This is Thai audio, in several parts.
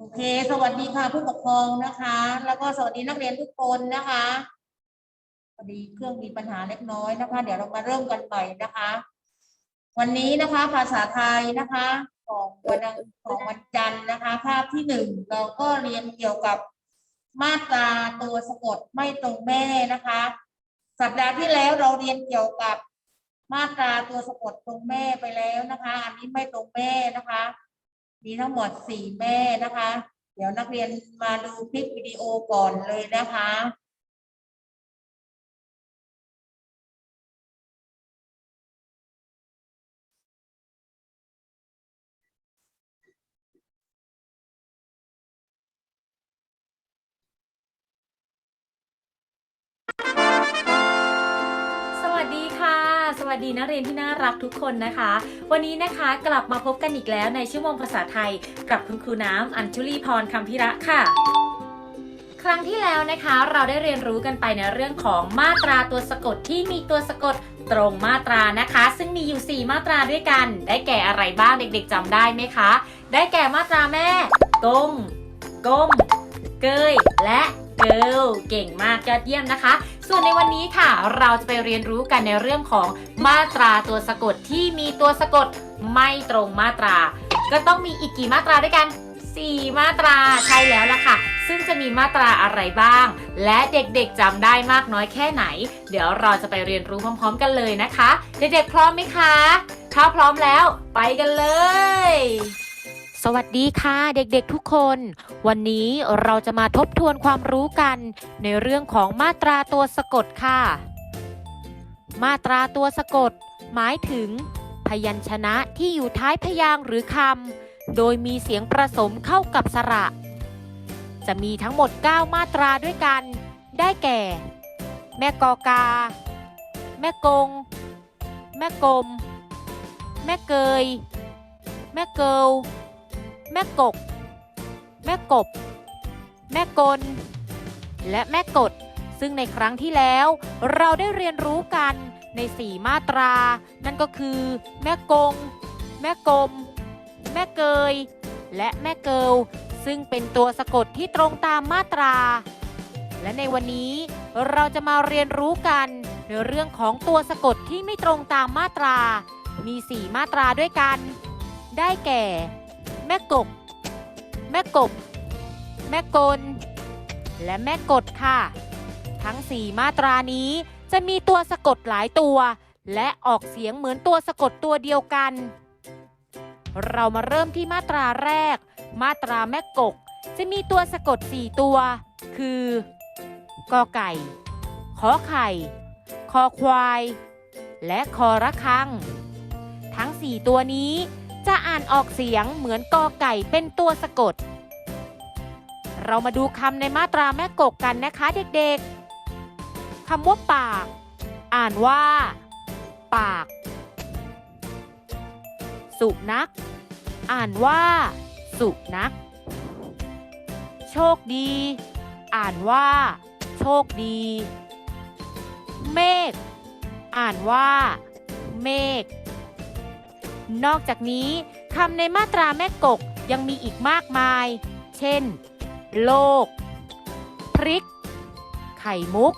โอเค สวัสดีค่ะผู้ปกครองนะคะ แล้วก็สวัสดีนักเรียนทุกคนนะคะพอดีเครื่องมีปัญหาเล็กน้อยนะคะ เดี๋ยวเรามาเริ่มกันใหม่นะคะ วันนี้นะคะภาษาไทยนะคะของวันของวันจันทร์นะคะ ภาพที่หนึ่งเราก็เรียนเกี่ยวกับมาตราตัวสะกดไม่ตรงแม่นะคะ สัปดาห์ที่แล้วเราเรียนเกี่ยวกับมาตราตัวสะกดตรงแม่ไปแล้วนะคะ อันนี้ไม่ตรงแม่นะคะ มีทั้งหมดสี่แม่นะคะ เดี๋ยวนักเรียนมาดูคลิปวิดีโอก่อนเลยนะคะ สดีนักเรียนที่น่ารักทุกคนนะคะ วันนี้นะคะกลับมาพบกันอีกแล้วในชั่วโมงภาษาไทย กับคุณครูน้ำอัญชุลีพรคำพิระค่ะ ครั้งที่แล้วนะคะเราได้เรียนรู้กันไปในเรื่องของมาตราตัวสะกดที่มีตัวสะกดตรงมาตรานะคะ ซึ่งมีอยู่ 4 มาตราด้วยกัน ได้แก่อะไรบ้างเด็กๆจำได้ไหมคะ ได้แก่มาตราแม่กงก้ม เกย และเกิลเก่งมากยอดเยี่ยมนะคะ ส่วนในวันนี้ค่ะ เราจะไปเรียนรู้กันในเรื่องของมาตราตัวสะกดที่มีตัวสะกดไม่ตรงมาตรา ก็ต้องมีอีกกี่มาตราด้วยกัน 4 มาตราใช่แล้วล่ะค่ะ ซึ่งจะมีมาตราอะไรบ้าง และเด็กๆจำได้มากน้อยแค่ไหน เดี๋ยวเราจะไปเรียนรู้พร้อมๆ กันเลยนะคะ เด็กๆพร้อมไหมคะ ถ้าพร้อมแล้วไปกันเลย สวัสดีค่ะเด็กๆทุกคน วันนี้เราจะมาทบทวนความรู้กันในเรื่องของมาตราตัวสะกดค่ะ มาตราตัวสะกด หมายถึง พยัญชนะที่อยู่ท้ายพยางค์หรือคำโดยมีเสียงประสมเข้ากับสระ จะมีทั้งหมด 9 มาตราด้วยกัน ได้แก่ แม่กอกา แม่กง แม่กลม แม่เกย แม่เกิล ม่กก แม่กบ แม่กล และแม่กด ซึ่งในครั้งที่แล้ว เราได้เรียนรู้กันใน4มาตรา นั่นก็คือ แม่กง แม่กลม แม่เกย และแม่เกิลซึ่งเป็นตัวสะกดที่ตรงตามมาตรา และในวันนี้เราจะมาเรียนรู้กันในเรื่องของตัวสะกดที่ไม่ตรงตามมาตรา มี 4 มาตราด้วยกัน ได้แก่ แม่กบ แม่กบ แม่กล และแม่กดค่ะ ทั้ง 4 มาตรานี้จะมีตัวสะกดหลายตัว และออกเสียงเหมือนตัวสะกดตัวเดียวกัน เรามาเริ่มที่มาตราแรก มาตราแม่กก จะมีตัวสะกด 4 ตัว คือกอไก่ ขอไข่ คอควาย และคอระฆัง ทั้ง 4 ตัวนี้ จะอ่านออกเสียงเหมือนกอไก่เป็นตัวสะกด เรามาดูคำในมาตราแม่กกกันนะคะเด็กๆคำว่าปาก อ่านว่า ปาก สุนัข อ่านว่า สุนัข โชคดี อ่านว่า โชคดี เมฆ อ่านว่า เมฆ นอกจากนี้คำในมาตราแม่กกยังมีอีกมากมาย เช่น โลก พริก ไข่มุก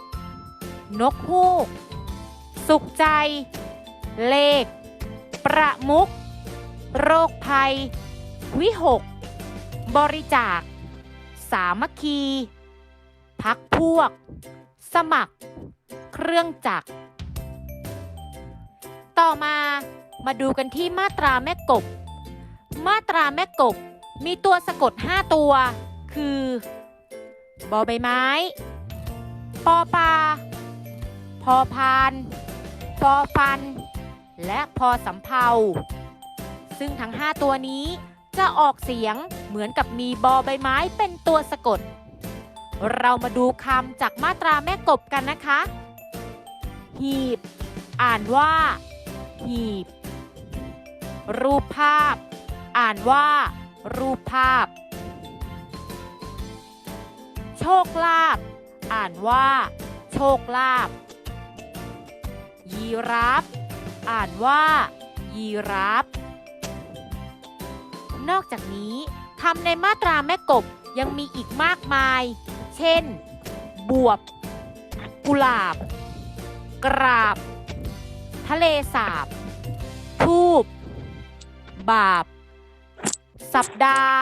นกฮูก สุขใจ เลข ประมุก โรคภัย วิหก บริจาค สามัคคี พักพวก สมัคร เครื่องจักร ต่อมา มาดูกันที่มาตราแม่กบ มาตราแม่กบ มีตัวสะกด 5 ตัว คือบอใบไม้ ปอปลาพอพานฟอฟัน และพอสำเภาซึ่งทั้ง 5 ตัวนี้จะออกเสียงเหมือนกับมีบอใบไม้เป็นตัวสะกด เรามาดูคำจากมาตราแม่กบกันนะคะ หีบ อ่านว่า หีบ รูปภาพ อ่านว่า รูปภาพ โชคลาภอ่านว่า โชคลาภยีราฟอ่านว่า ยีราฟนอกจากนี้คำในมาตราแม่กบยังมีอีกมากมาย เช่น บวบ กุหลาบ กราบ ทะเลสาบ ทูบ บาป สัปดาห์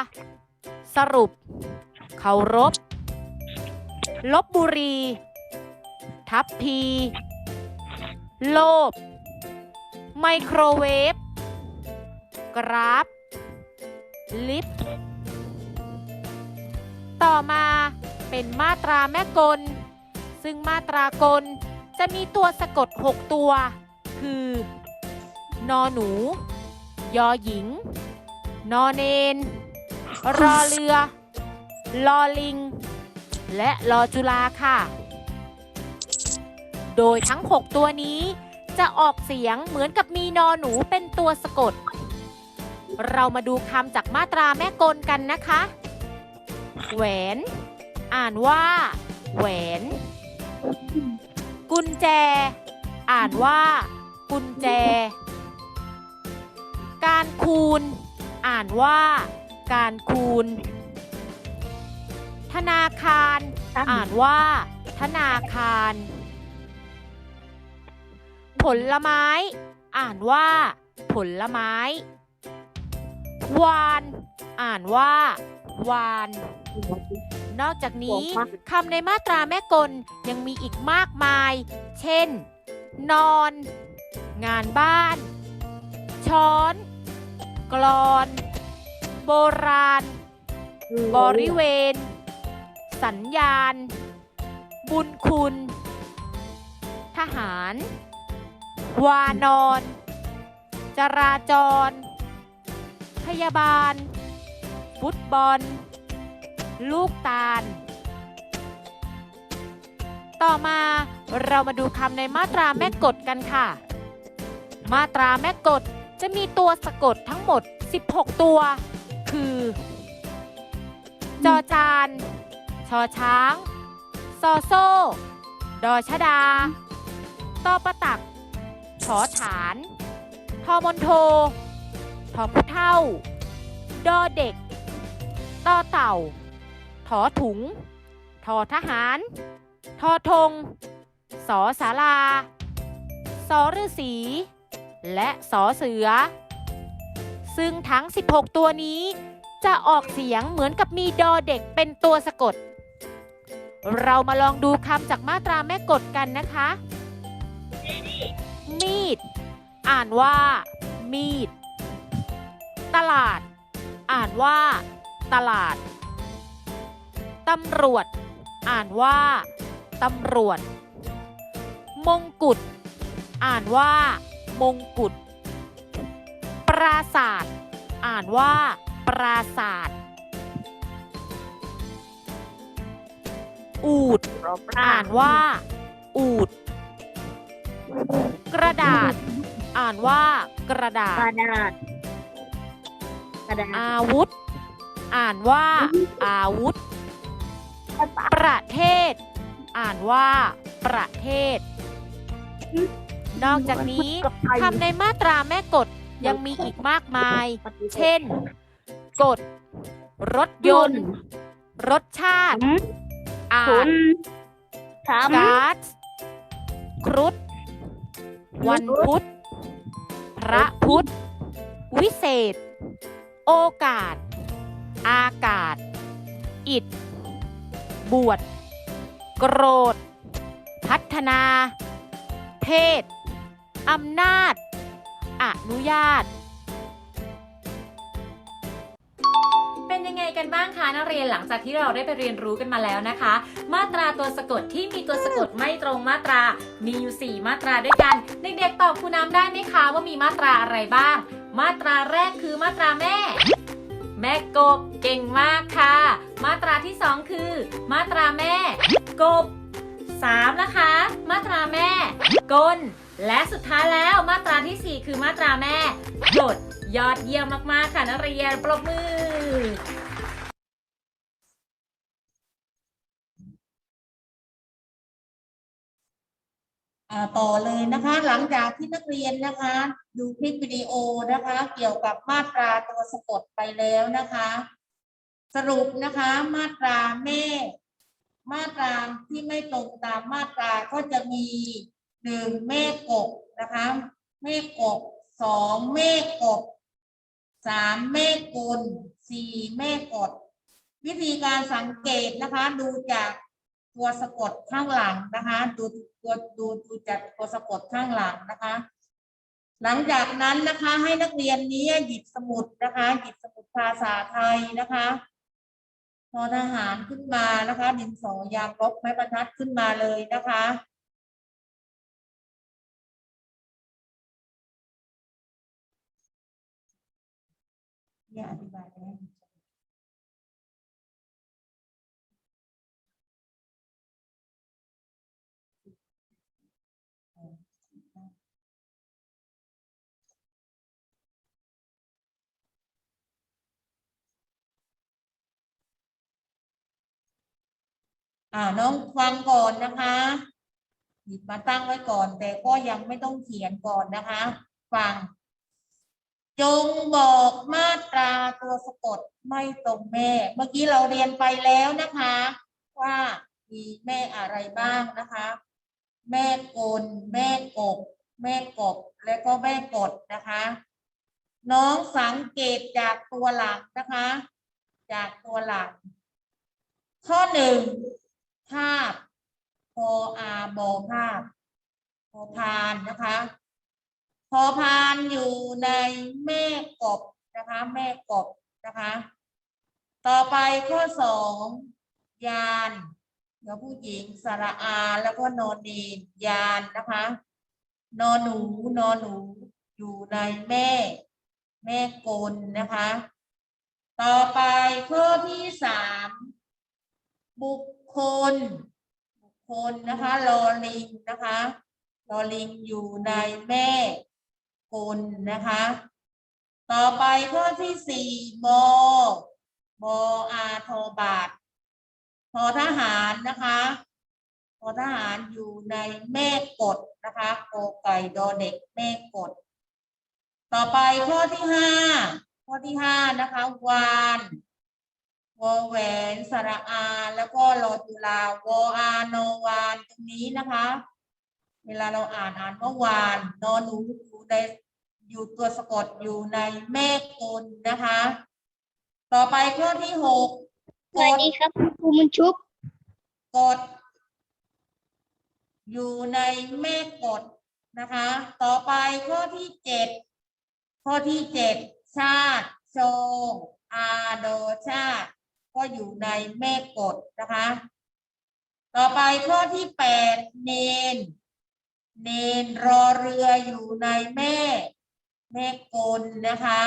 สรุป เคารพ ลบบุรี ทัพพี โลภไมโครเวฟ กราฟ ลิฟต์ต่อมาเป็นมาตราแม่กล ซึ่งมาตรากลจะมีตัวสะกด 6 ตัว คือ นอหนู ยอหญิง นอเนน รอเรือ ลอลิง และลอจุฬาค่ะ โดยทั้ง 6 ตัวนี้จะออกเสียงเหมือนกับมีนอหนูเป็นตัวสะกด เรามาดูคำจากมาตราแม่กลกันนะคะ แหวน อ่านว่า แหวน กุญแจ อ่านว่า กุญแจ การคูณ อ่านว่าการคูณ ธนาคาร อ่านว่า ธนาคาร ผลไม้ อ่านว่า ผลไม้ วาน อ่านว่า วาน นอกจากนี้คำในมาตราแม่กลยังมีอีกมากมาย เช่น นอน งานบ้าน ช้อน กลอน โบราณ บริเวณ สัญญาณ บุญคุณ ทหาร วานอนจราจร พยาบาล ฟุตบอล ลูกตาล ต่อมาเรามาดูคำในมาตราแม่กฎกันค่ะ มาตราแม่กฎ จะมีตัวสะกดทั้งหมด 16 ตัว คือ จอจาน ชอช้าง ซอโซ่ ดอชดา ตอประตักถอฐาน ทอมนโททอผู้เท่า ดอเด็กต่อเต่า ถอถุง ทอทหาร ทอธง สอสาราสอฤาษี และสอเสือ ซึ่งทั้ง 16 ตัวนี้ จะออกเสียงเหมือนกับมีดอเด็กเป็นตัวสะกด เรามาลองดูคำจากมาตราแม่กฎกันนะคะ มีด อ่านว่า มีด ตลาด อ่านว่า ตลาด ตำรวจ อ่านว่า ตำรวจ มงกุฎ อ่านว่า มงกุฎปราศาสตร์อ่านว่า ปราศาสตร์อูด อ่านว่า อูด กระดาษ อ่านว่า กระดาษ กระดาษ กระดาษ อาวุธ อ่านว่า อาวุธ ประเทศ อ่านว่า ประเทศ นอกจากนี้คำในมาตราแม่กฎยังมีอีกมากมาย เช่น กฎ รถยนต์ รสชาติอ่าคุนณทำการ์ดครุฑวันพุธ พระพุธ วิเศษ โอกาส อากาศ อิด บวช โกรธ พัฒนา เพศ อำนาจ อนุญาต เป็นยังไงกันบ้างคะนักเรียนหลังจากที่เราได้ไปเรียนรู้กันมาแล้วนะคะ มาตราตัวสะกดที่มีตัวสะกดไม่ตรงมาตรา มีอยู่ 4 มาตราด้วยกัน เด็กๆตอบครูน้ำได้ไหมคะว่ามีมาตราอะไรบ้าง มาตราแรกคือมาตราแม่แม่กบเก่งมากค่ะ มาตราที่ 2 คือ มาตราแม่ กบ3นะคะ มาตราแม่กล และสุดท้ายแล้วมาตราทีสี่4 คือมาตราแม่กดยอดเยี่ยมมาก ๆ ค่ะนักเรียนปรบมือ ต่อเลยนะคะหลังจากที่นักเรียนนะคะ ดูคลิปวิดีโอนะคะ เกี่ยวกับมาตราตัวสะกดไปแล้วนะคะ สรุปนะคะมาตราแม่ มาตราที่ไม่ตรงตามมาตราก็จะมี หนึ่งแม่กบนะคะแม่กบสองแม่กบสามแม่กุลสี่แม่กด วิธีการสังเกตนะคะ ดูจากตัวสะกดข้างหลังนะคะ ดูตัวดูดูจากตัวสะกดข้างหลังนะคะ หลังจากนั้นนะคะให้นักเรียนนี้หยิบสมุดนะคะ หยิบสมุดภาษาไทยนะคะทอทหารขึ้นมานะคะดินสอยางลบไม้บรรทัดขึ้นมาเลยนะคะี่ยอธิบายไปให้อ่าน้องฟังก่อนนะคะ หยิบมาตั้งไว้ก่อน แต่ก็ยังไม่ต้องเขียนก่อนนะคะ ฟัง จงบอกมาตราตัวสะกดไม่ตรงแม่ เมื่อกี้เราเรียนไปแล้วนะคะ ว่ามีแม่อะไรบ้างนะคะ แม่กลแม่กบ แม่กบ และก็แม่กดนะคะ น้องสังเกตจากตัวหลักนะคะ จากตัวหลัก ข้อหนึ่งภาพพออาบอภาพพอพานนะคะ พอพานอยู่ในแม่กบนะคะ แม่กบนะคะ ต่อไปข้อสองยานเดี๋ยวผู้หญิงสระอาแล้วก็นอนเนนยานนะคะ นอนหนูนอนหนูอยู่ในแม่ แม่กลนะคะ ต่อไปข้อที่สามบุคคล บุคคลนะคะลอลิงนะคะลอลิงอยู่ในแม่ กลนะคะ ต่อไปข้อที่สี่บอบออาโทบาททอทหารนะคะทอทหารอยู่ในแม่กดนะคะโกไก่ดอเด็กแม่กด ต่อไปข้อที่ห้าข้อที่ห้านะคะวานวอแหวนสระอา แล้วก็รอจุลาวออาโนวานตรงนี้นะคะ เวลาเราอ่านอ่านว่าวานนอนหนู ในอยู่ตัวสะกดอยู่ในแม่กลนะคะ ต่อไปข้อที่หกสวัสดีครับคุณครูมันชุบกด อยู่ในแม่กดนะคะ ต่อไปข้อที่เจ็ดข้อที่เจ็ดชาติโชงอาโดชาติ ก็อยู่ในแม่กดนะคะ ต่อไปข้อที่แปดเนน เนนรอเรืออยู่ในแม่ แม่กลนะคะ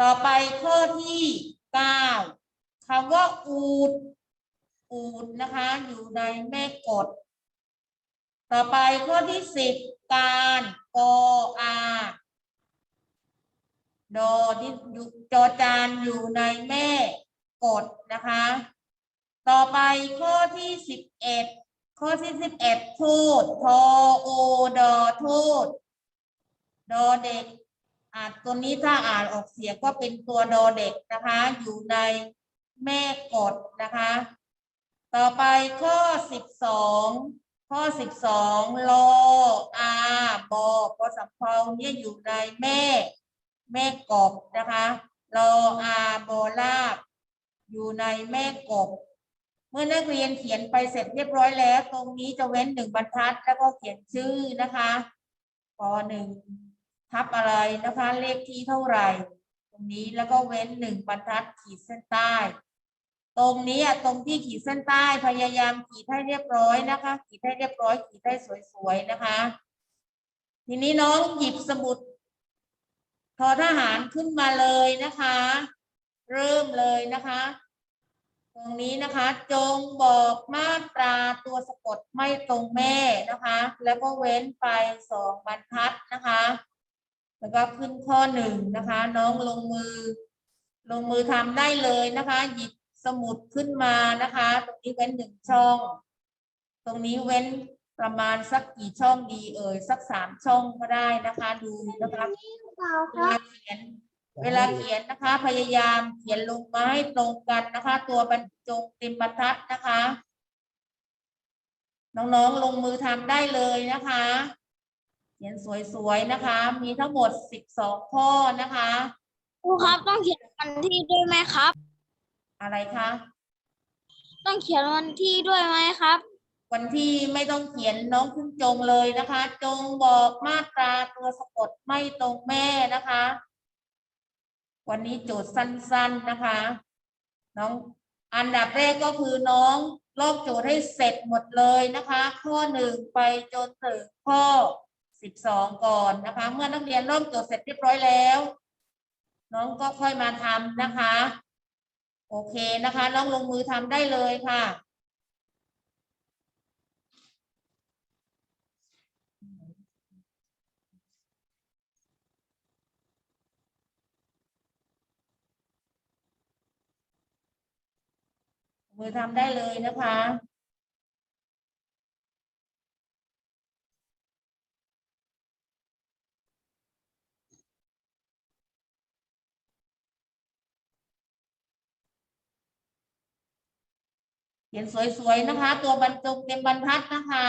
ต่อไปข้อที่เก้าคำว่าอูด อูดนะคะ อยู่ในแม่กด ต่อไปข้อที่สิบการกออาดอที่อยู่จอจานอยู่ในแม่กดนะคะ ต่อไปข้อที่สิบเอ็ด ข้อที่สิบเอ็ดทูดทอโอดอทูดดอเด็กอ่านตัวนี้ถ้าอ่านออกเสียงก็เป็นตัวดอเด็กนะคะ อยู่ในแม่กดนะคะ ต่อไปข้อสิบสองข้อสิบสองโลอาบอกอสำเพาเนี่ยอยู่ในแม่แม่กบนะคะโลอาโบลาบอยู่ในแม่กบ เมื่อนักเรียนเขียนไปเสร็จเรียบร้อยแล้ว ตรงนี้จะเว้นหนึ่งบรรทัด แล้วก็เขียนชื่อนะคะปหนึ่งทับอะไรนะคะ เลขที่เท่าไหร่ ตรงนี้แล้วก็เว้นหนึ่งบรรทัดขีดเส้นใต้ ตรงนี้อะตรงที่ขีดเส้นใต้พยายามขีดให้เรียบร้อยนะคะ ขีดให้เรียบร้อย ขีดให้สวยๆนะคะ ทีนี้น้องหยิบสมุดทอทหารขึ้นมาเลยนะคะ เริ่มเลยนะคะ ตรงนี้นะคะ จงบอกมาตราตัวสะกดไม่ตรงแม่นะคะ แล้วก็เว้นไปสองบรรทัดนะคะ แล้วก็ขึ้นข้อหนึ่งนะคะ น้องลงมือ ลงมือทำได้เลยนะคะ หยิบสมุดขึ้นมานะคะ ตรงนี้เว้นหนึ่งช่อง ตรงนี้เว้นประมาณสักกี่ช่องดีเอ่ยสักสามช่องก็ได้นะคะ ดูนะคะเปล่าเวลาเขียน เวลาเขียนนะคะ พยายามเขียนลงมาให้ตรงกันนะคะ ตัวบรรจงเต็มบรรทัดนะคะ น้องๆลงมือทำได้เลยนะคะ เขียนสวยๆนะคะ มีทั้งหมดสิบสองข้อนะคะครูครับต้องเขียนวันที่ด้วยไหมครับ อะไรคะต้องเขียนวันที่ด้วยไหมครับ วันที่ไม่ต้องเขียนน้องขึ้นจงเลยนะคะ จงบอกมาตราตัวสะกดไม่ตรงแม่นะคะ วันนี้โจทย์สั้น ๆนะคะ น้องอันดับแรกก็คือน้องลอกโจทย์ให้เสร็จหมดเลยนะคะ ข้อหนึ่งไปจนถึงข้อสิบสองก่อนนะคะ เมื่อนักเรียนลอกโจทย์เสร็จเรียบร้อยแล้ว น้องก็ค่อยมาทำนะคะ โอเคนะคะน้องลงมือทำได้เลยค่ะ มือทำได้เลยนะคะเขียนสวยๆนะคะ ตัวบรรจุเต็มบรรทัดนะคะ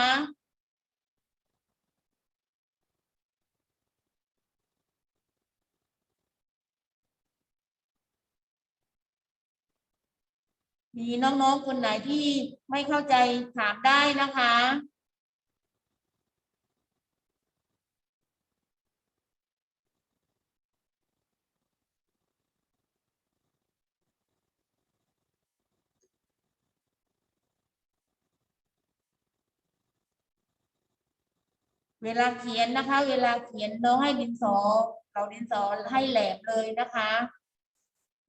มีน้องๆคนไหนที่ไม่เข้าใจถามได้นะคะเวลาเขียนนะคะ เวลาเขียนน้องให้ดินสอเราดินสอให้แหลมเลยนะคะ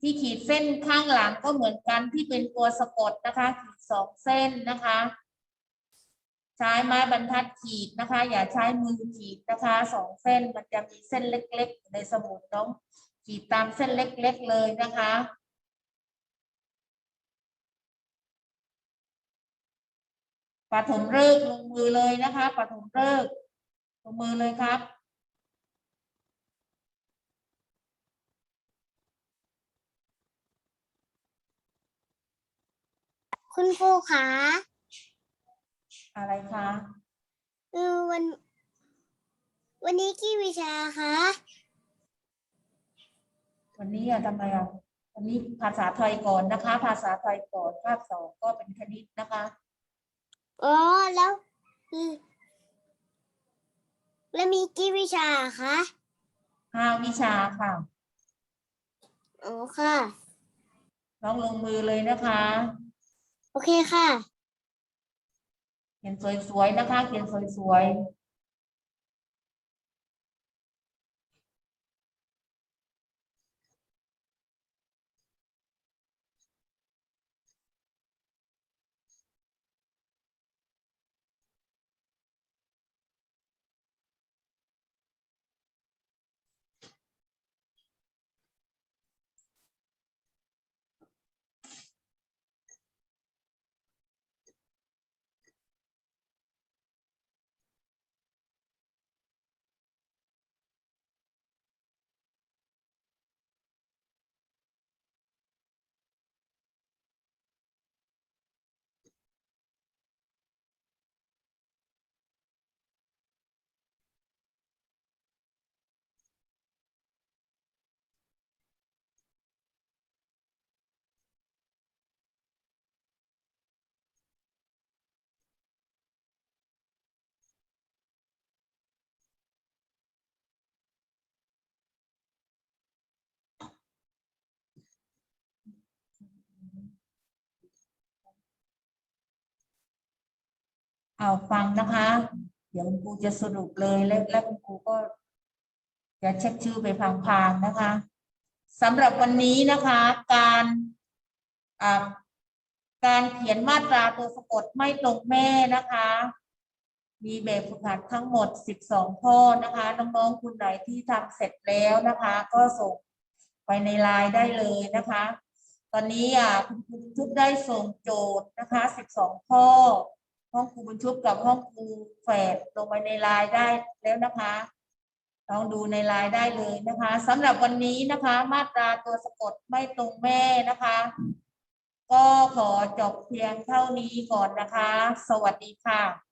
ที่ขีดเส้นข้างหลังก็เหมือนกันที่เป็นตัวสะกดนะคะ ขีดสองเส้นนะคะ ใช้ไม้บรรทัดขีดนะคะ อย่าใช้มือขีดนะคะสองเส้นมันจะมีเส้นเล็กๆ ในสมุดน้องขีดตามเส้นเล็กๆเลยนะคะปฐมฤกษ์ลงมือเลยนะคะปฐมฤกษ์ลงมือเลยครับ คุณครูขาอะไรคะ เออวัน วันนี้กี่วิชาคะวันนี้อะทำไมอะวันนี้ภาษาไทยก่อนนะคะ ภาษาไทยก่อนภาคสองก็เป็นคณิตนะคะ อ๋อแล้วอืมแล้วมีกี่วิชาคะห้าวิชาค่ะ อ๋อค่ะ น้องลงมือเลยนะคะ โอเคค่ะ เขียนสวยๆนะคะ เขียนสวยๆ เอาฟังนะคะ เดี๋ยวคุณครูจะสรุปเลยแล้วแล้วคุณครูก็จะเช็คชื่อไปพลางๆนะคะสำหรับวันนี้นะคะ การการเขียนมาตราตัวสะกดไม่ตรงแม่นะคะ มีแบบฝึกหัดทั้งหมด 12 ข้อนะคะ น้องๆคุณไหนที่ทำเสร็จแล้วนะคะ ก็ส่งไปในไลน์ได้เลยนะคะ ตอนนี้อะคุณครูชุบได้ส่งโจทย์นะคะ 12 ข้อ ห้องครูบุญชุบกับห้องครูแฝดลงไปในไลน์ได้แล้วนะคะลองดูในไลน์ได้เลยนะคะสำหรับวันนี้นะคะ มาตราตัวสะกดไม่ตรงแม่นะคะ ก็ขอจบเพียงเท่านี้ก่อนนะคะ สวัสดีค่ะ